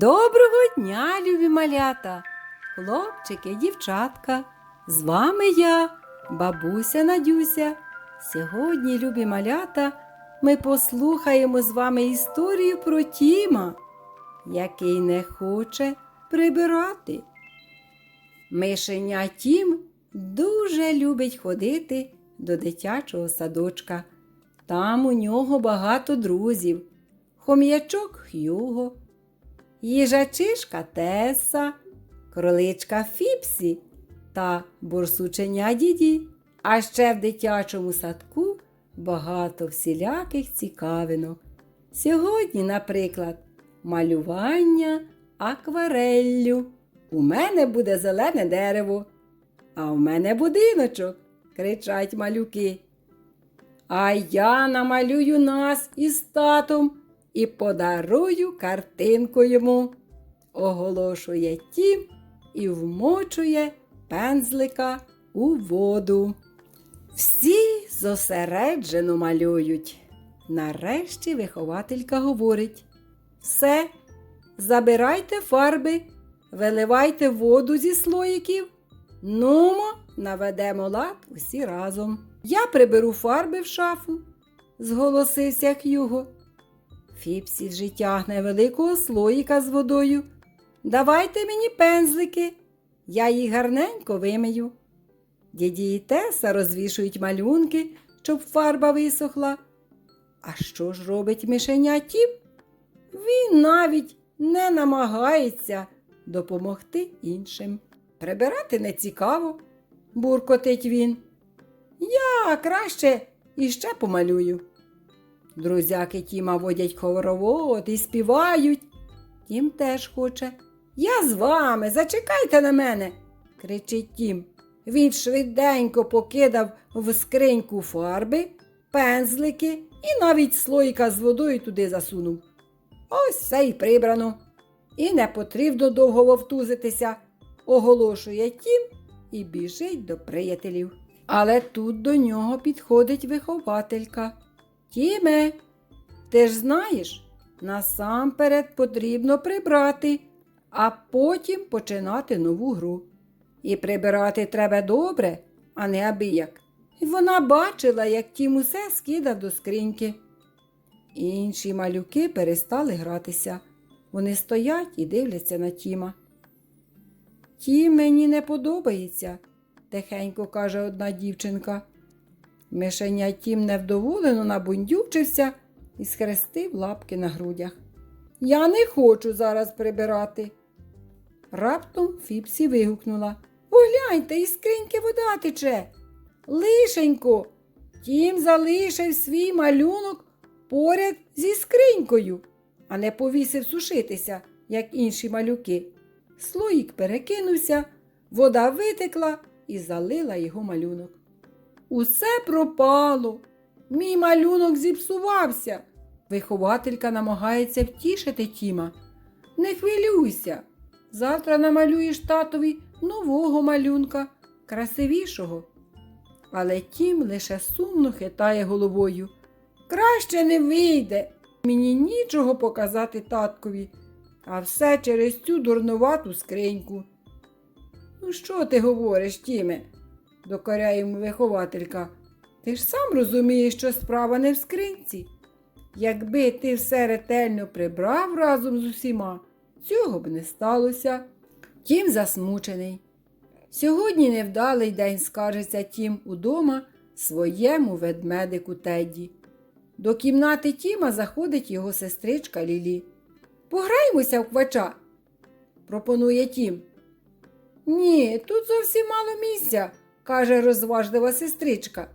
Доброго дня, любі малята, хлопчики, дівчатка. З вами я, бабуся Надюся. Сьогодні, любі малята, ми послухаємо з вами історію про Тіма, який не хоче прибирати. Мишеня Тім дуже любить ходити до дитячого садочка. Там у нього багато друзів. Хом'ячок Х'юго, їжачишка Теса, кроличка Фіпсі та бурсученя Діді. А ще в дитячому садку багато всіляких цікавинок. Сьогодні, наприклад, малювання аквареллю. У мене буде зелене дерево, а у мене будиночок, кричать малюки. А я намалюю нас із татом і подарую картинку йому, оголошує тім і вмочує пензлика у воду. Всі зосереджено малюють. Нарешті вихователька говорить: все, забирайте фарби, виливайте воду зі слоїків. Нумо, наведемо лад усі разом. Я приберу фарби в шафу, зголосився Х'юго. Фіпсі вже тягне великого слоїка з водою. Давайте мені пензлики, я їх гарненько вимию. Діді і Теса розвішують малюнки, щоб фарба висохла. А що ж робить мишеня Тім? Він навіть не намагається допомогти іншим. Прибирати не цікаво, буркотить він. Я краще іще помалюю. Друзяки Тіма водять хоровод і співають. Тім теж хоче. Я з вами, зачекайте на мене, кричить Тім. Він швиденько покидав в скриньку фарби, пензлики і навіть слоїка з водою туди засунув. Ось все й прибрано. І не потрібно довго вовтузитися, оголошує Тім і біжить до приятелів. Але тут до нього підходить вихователька. Тіме, ти ж знаєш, насамперед потрібно прибрати, а потім починати нову гру. І прибирати треба добре, а не абияк. І вона бачила, як Тім усе скидав до скриньки. Інші малюки перестали гратися. Вони стоять і дивляться на Тіма. Тім мені не подобається, тихенько каже одна дівчинка. Мишеня Тім невдоволено набундючився і схрестив лапки на грудях. Я не хочу зараз прибирати. Раптом Фіпсі вигукнула Погляньте, із скриньки вода тече. Лишенько, Тім залишив свій малюнок поряд зі скринькою, а не повісив сушитися, як інші малюки. Слоїк перекинувся, вода витекла і залила його малюнок. Усе пропало. Мій малюнок зіпсувався. Вихователька намагається втішити Тіма. Не хвилюйся. Завтра намалюєш татові нового малюнка, красивішого. Але Тім лише сумно хитає головою. Краще не вийде. Мені нічого показати таткові, а все через цю дурнувату скриньку. Ну, що ти говориш, Тіме? Докоряє йому вихователька. Ти ж сам розумієш, що справа не в скринці. Якби ти все ретельно прибрав разом з усіма, цього б не сталося. Тім засмучений. Сьогодні невдалий день скаржиться Тім удома своєму ведмедику Тедді. До кімнати Тіма заходить його сестричка Лілі. Пограємося в квача, пропонує Тім. Ні, тут зовсім мало місця, каже розважлива сестричка.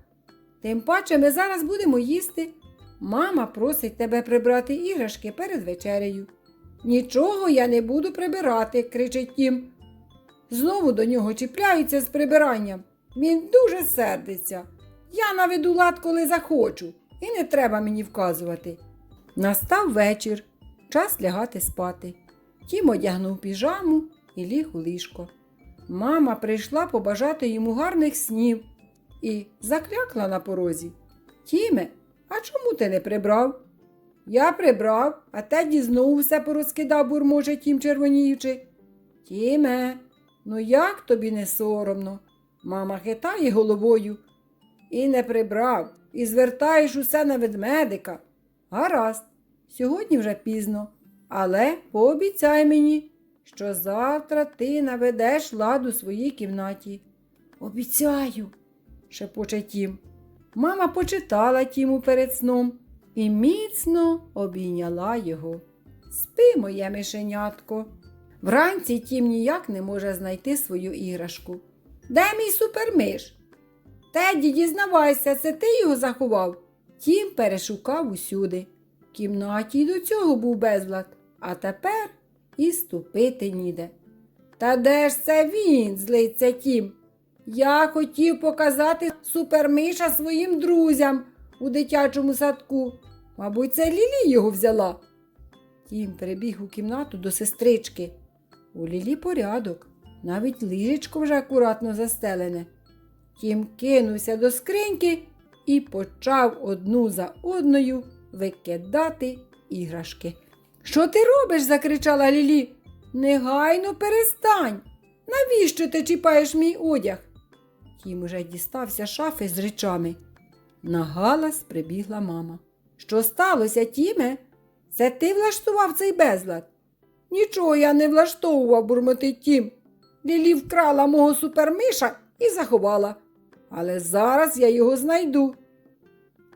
Тим паче ми зараз будемо їсти. Мама просить тебе прибрати іграшки перед вечерею. Нічого я не буду прибирати, кричить Тім. Знову до нього чіпляються з прибиранням. Він дуже сердиться. Я наведу лад, коли захочу, і не треба мені вказувати. Настав вечір, час лягати спати. Тім одягнув піжаму і ліг у ліжко. Мама прийшла побажати йому гарних снів і заклякла на порозі. Тіме, а чому ти не прибрав? Я прибрав, а Теді знову все порозкидав, бурможе тім червоніючи. Тіме, ну як тобі не соромно? Мама хитає головою. І не прибрав, і звертаєш усе на ведмедика. Гаразд, сьогодні вже пізно, але пообіцяй мені, що завтра ти наведеш лад у своїй кімнаті. Обіцяю, шепоче тім. Мама почитала Тіму перед сном і міцно обійняла його. Спи, моє мишенятко. Вранці Тім ніяк не може знайти свою іграшку. Де мій супермиш? Теді, дізнавайся, це ти його заховав. Тім перешукав усюди. В кімнаті й до цього був безлад, а тепер і ступити ніде. Та де ж це він? злиться Тім. Я хотів показати супермиша своїм друзям у дитячому садку. Мабуть, це Лілі його взяла. Тім перебіг у кімнату до сестрички. У Лілі порядок, навіть ліжечко вже акуратно застелене. Тім кинувся до скриньки і почав одну за одною викидати іграшки. Що ти робиш? закричала Лілі. Негайно перестань. Навіщо ти чіпаєш мій одяг? Тім уже дістався шафи з речами. На галас прибігла мама. Що сталося, Тіме? Це ти влаштував цей безлад? Нічого я не влаштовував, бурмотить Тім. Лілі вкрала мого супермиша і заховала. Але зараз я його знайду.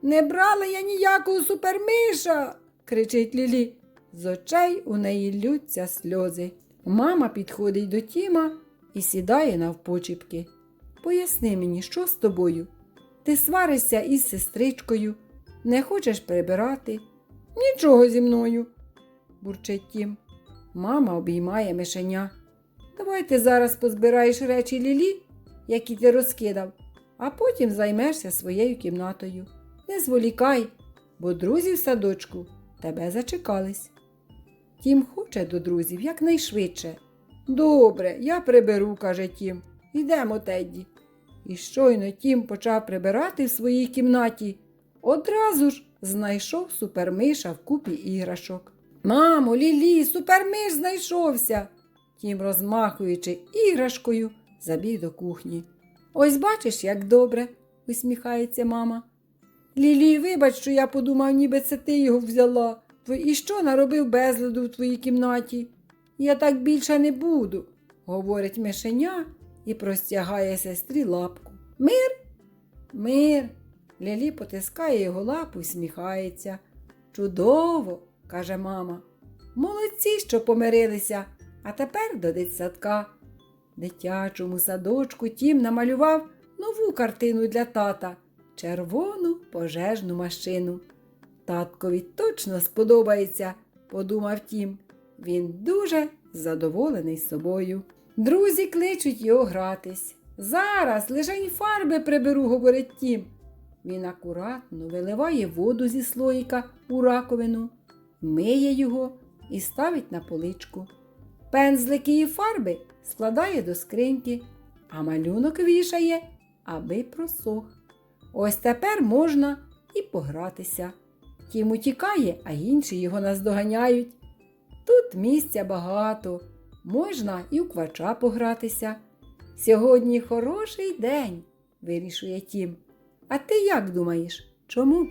Не брала я ніякого супермиша, кричить Лілі. З очей у неї лються сльози. Мама підходить до Тіма і сідає навпочіпки. Поясни мені, що з тобою? Ти сваришся із сестричкою, не хочеш прибирати? Нічого зі мною, бурчить Тім. Мама обіймає мишеня. Давай ти зараз позбираєш речі Лілі, які ти розкидав, а потім займешся своєю кімнатою. Не зволікай, бо друзі в садочку тебе зачекались. Тім хоче до друзів якнайшвидше. Добре, я приберу, каже Тім. Йдемо, Тедді. І щойно Тім почав прибирати в своїй кімнаті, одразу ж знайшов супермиша в купі іграшок. Мамо, Лілі, супермиш знайшовся. Тім, розмахуючи іграшкою, забіг до кухні. Ось бачиш, як добре, усміхається мама. Лілі, вибач, що я подумав, ніби це ти його взяла. І що наробив безладу в твоїй кімнаті? Я так більше не буду, говорить мишеня і простягає сестрі лапку. Мир? Мир. Лілі потискає його лапу і сміхається. Чудово, каже мама. Молодці, що помирилися, а тепер до дитсадка. Дитячому садочку Тім намалював нову картину для тата червону пожежну машину. Таткові точно сподобається, подумав Тім. Він дуже задоволений собою. Друзі кличуть його гратись. Зараз лишень фарби приберу, говорить Тім. Він акуратно виливає воду зі слоїка у раковину, миє його і ставить на поличку. Пензлики і фарби складає до скриньки, а малюнок вішає, аби просох. Ось тепер можна і погратися. Тім утікає, а інші його наздоганяють. Тут місця багато, можна і у квача погратися. Сьогодні хороший день, вирішує Тім. А ти як думаєш? Чому?